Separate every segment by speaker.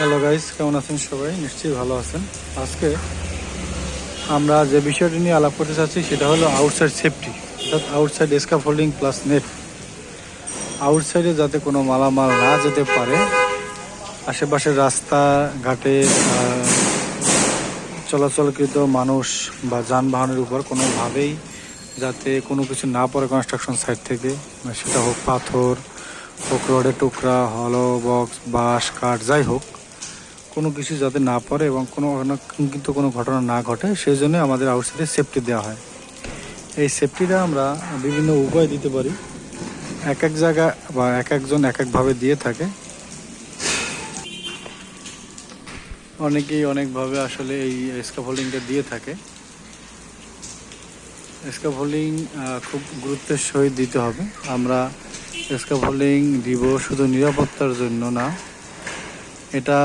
Speaker 1: Hello guys কেমন আছেন সবাই? নিশ্চয়ই ভালো আছেন। আজকে আমরা যে বিষয়টি নিয়ে আলাপ করতে চাচ্ছি, সেটা হলো আউটসাইড সেফটি অর্থাৎ আউটসাইড স্কাফোল্ডিং প্লাস নেট আউটসাইডে যাতে কোনো মালামাল না যেতে পারে, আশেপাশের রাস্তা, ঘাটে চলাচলকৃত মানুষ বা যানবাহনের উপর কোনোভাবেই যাতে কোনো কিছু না পড়ে কনস্ট্রাকশন সাইট থেকে, সেটা হোক পাথর, হোক রডের টুকরা হলো বক্স বাঁশ, কাঠ, যাই হোক কোনো কিছু যাতে না পড়ে এবং কোনো কিন্তু কোনো ঘটনা না ঘটে সেই জন্য আমাদের আউটসাইডে সেফটি দেওয়া হয়। এই সেফটিটা আমরা বিভিন্ন উপায় দিতে পারি। এক এক জায়গা বা এক একজন এক একভাবে দিয়ে থাকে। অনেকেই অনেকভাবে আসলে এই স্কাফোল্ডিংটা দিয়ে থাকে। স্কাফোল্ডিং খুব গুরুত্বের সহিত দিতে হবে। আমরা স্কাফোল্ডিং দিব শুধু নিরাপত্তার জন্য না। এটা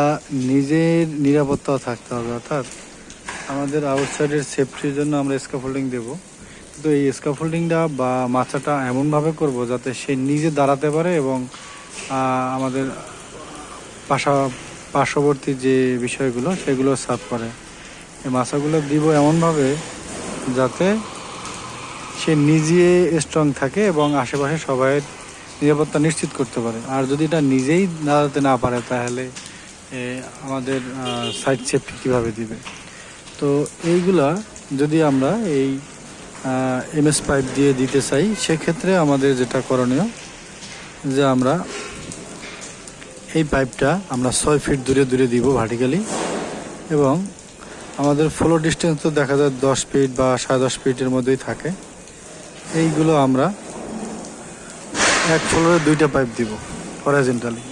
Speaker 1: নিজের নিরাপত্তাও থাকতে হবে, অর্থাৎ আমাদের আউটসাইডের সেফটির জন্য আমরা স্কাফোল্ডিং দেব। কিন্তু এই স্কাফোল্ডিংটা বা মাচাটা এমনভাবে করব যাতে সে নিজে দাঁড়াতে পারে এবং আমাদের পাশা, পার্শ্ববর্তী যে বিষয়গুলো সেগুলো সাফ করে। এই মাছাগুলো দিব এমনভাবে যাতে সে নিজে স্ট্রং থাকে এবং আশেপাশে সবাই নিরাপত্তা নিশ্চিত করতে পারে। আর যদি এটা নিজেই দাঁড়াতে না পারে তাহলে আমাদের সাইড সেফটি কীভাবে দিবে? তো এইগুলা যদি আমরা এই এমএস পাইপ দিয়ে দিতে চাই, সেক্ষেত্রে আমাদের যেটা করণীয়, যে আমরা এই পাইপটা আমরা ছয় ফিট দূরে দূরে দিব ভার্টিক্যালি এবং আমাদের ফ্লো ডিস্টেন্স তো দেখা যায় দশ ফিট বা সাড়ে দশ ফিটের মধ্যেই থাকে। এইগুলো আমরা এক ফ্লোরে দুইটা পাইপ দিব হরাইজেন্টালি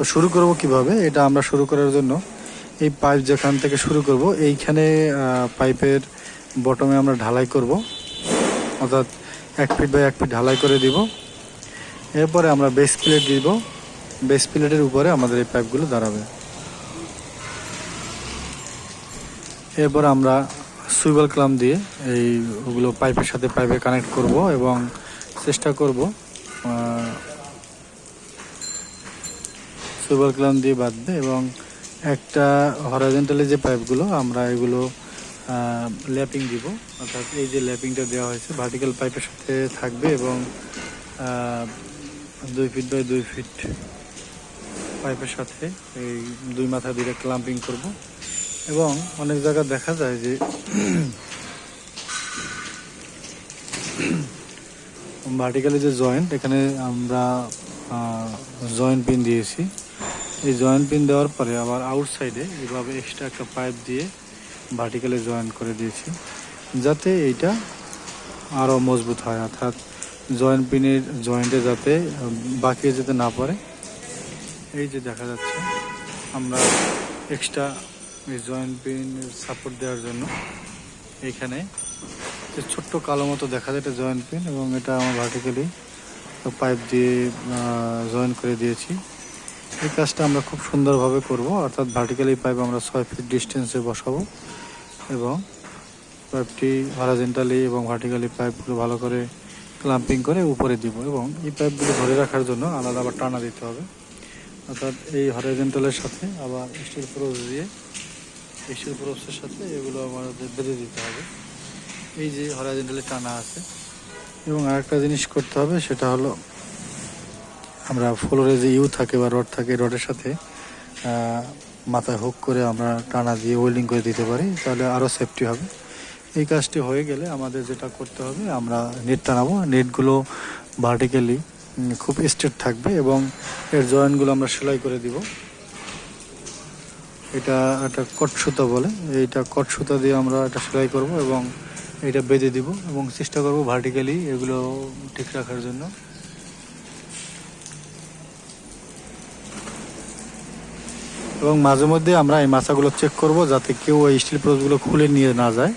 Speaker 1: তো শুরু করব কীভাবে? এটা আমরা শুরু করার জন্য। এই পাইপ যেখান থেকে শুরু করব, এইখানে পাইপের বটমে আমরা ঢালাই করব। অর্থাৎ এক ফিট বাই এক ফিট ঢালাই করে দিব। এরপরে আমরা বেস প্লেট দিব। বেস প্লেটের উপরে আমাদের এই পাইপগুলো দাঁড়াবে। এরপর আমরা সুইবেল ক্লাম দিয়ে এই ওগুলো পাইপের সাথে পাইপে কানেক্ট করব এবং চেষ্টা করব সুইবেল ক্লাম দিয়ে বাঁধবে এবং একটা হরাজেন্টালি যে পাইপগুলো আমরা এগুলো ল্যাপিং দিব। অর্থাৎ এই যে ল্যাপিংটা দেওয়া হয়েছে ভার্টিক্যাল পাইপের সাথে থাকবে এবং দুই ফিট বাই দুই ফিট পাইপের সাথে এই দুই মাথা দিয়ে ক্লাম্পিং করব। এবং অনেক জায়গা দেখা যায় যে ভার্টিক্যালি যে জয়েন্ট এখানে আমরা জয়েন্ট পিন দিয়েছি। এই জয়েন্ট পিন দেওয়ার পরে আবার আউটসাইডে এইভাবে এক্সট্রা একটা পাইপ দিয়ে ভার্টিক্যালি জয়েন্ট করে দিয়েছি, যাতে এইটা আরও মজবুত হয়, অর্থাৎ জয়েন্ট পিনের জয়েন্টে যাতে বাঁকিয়ে যেতে না পারে। এই যে দেখা যাচ্ছে, আমরা এক্সট্রা এই জয়েন্ট পিন সাপোর্ট দেওয়ার জন্য এইখানে যে ছোট্ট কালো মতো দেখা যায় এটা জয়েন্ট পিন এবং এটা আমার ভার্টিক্যালি পাইপ দিয়ে জয়েন করে দিয়েছি। এই কাজটা আমরা খুব সুন্দরভাবে করব, অর্থাৎ ভার্টিক্যালি পাইপ আমরা ছয় ফিট ডিস্টেন্সে বসাবো এবং পাইপটি হরাজেন্টালি এবং ভার্টিক্যালি পাইপগুলো ভালো করে ক্লাম্পিং করে উপরে দিব এবং এই পাইপগুলো ধরে রাখার জন্য আলাদা আবার টানা দিতে হবে। অর্থাৎ এই হরাইজেন্টালের সাথে আবার স্টিল প্রোস দিয়ে স্টিল প্রোসের সাথে এগুলো আমাদের বেঁধে দিতে হবে। এই যে হরাইজেন্টালে টানা আছে এবং আরেকটা জিনিস করতে হবে, সেটা হলো আমরা ফ্লোরে যে ইউ থাকে বা রড থাকে, রডের সাথে মাথায় হুক করে আমরা টানা দিয়ে ওয়েল্ডিং করে দিতে পারি, তাহলে আরও সেফটি হবে। এই কাজটি হয়ে গেলে আমাদের যেটা করতে হবে, আমরা নেট টানাবো। নেটগুলো ভার্টিক্যালি খুব স্ট্রেট থাকবে এবং এর জয়েন্টগুলো আমরা সেলাই করে দিব। এটা একটা কট সুতা বলে, এইটা কট সুতা দিয়ে আমরা এটা সেলাই করব এবং এটা বেঁধে দিব এবং চেষ্টা করব ভার্টিক্যালি এগুলো ঠিক রাখার জন্য। এবং মাঝে মধ্যে আমরা এই মাছাগুলো চেক করব যাতে কেউ এই স্টিল প্রোজগুলো খুলে নিয়ে না যায়।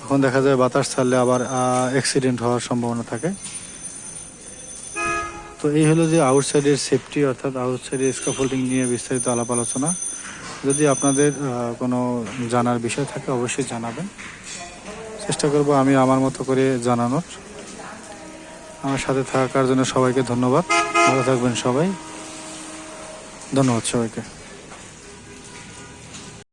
Speaker 1: তখন দেখা যায় বাতাস ছাড়লে আবার অ্যাক্সিডেন্ট হওয়ার সম্ভাবনা থাকে। তো এই হলো যে আউটসাইডের সেফটি অর্থাৎ আউটসাইডের স্কাফোল্ডিং নিয়ে বিস্তারিত আলাপ আলোচনা। যদি আপনাদের কোনো জানার বিষয় থাকে অবশ্যই জানাবেন। চেষ্টা করব আমি আমার মতো করে জানানোর। আমার সাথে থাকার জন্য সবাইকে ধন্যবাদ। ভালো থাকবেন সবাই। ধন্যবাদ সবাইকে।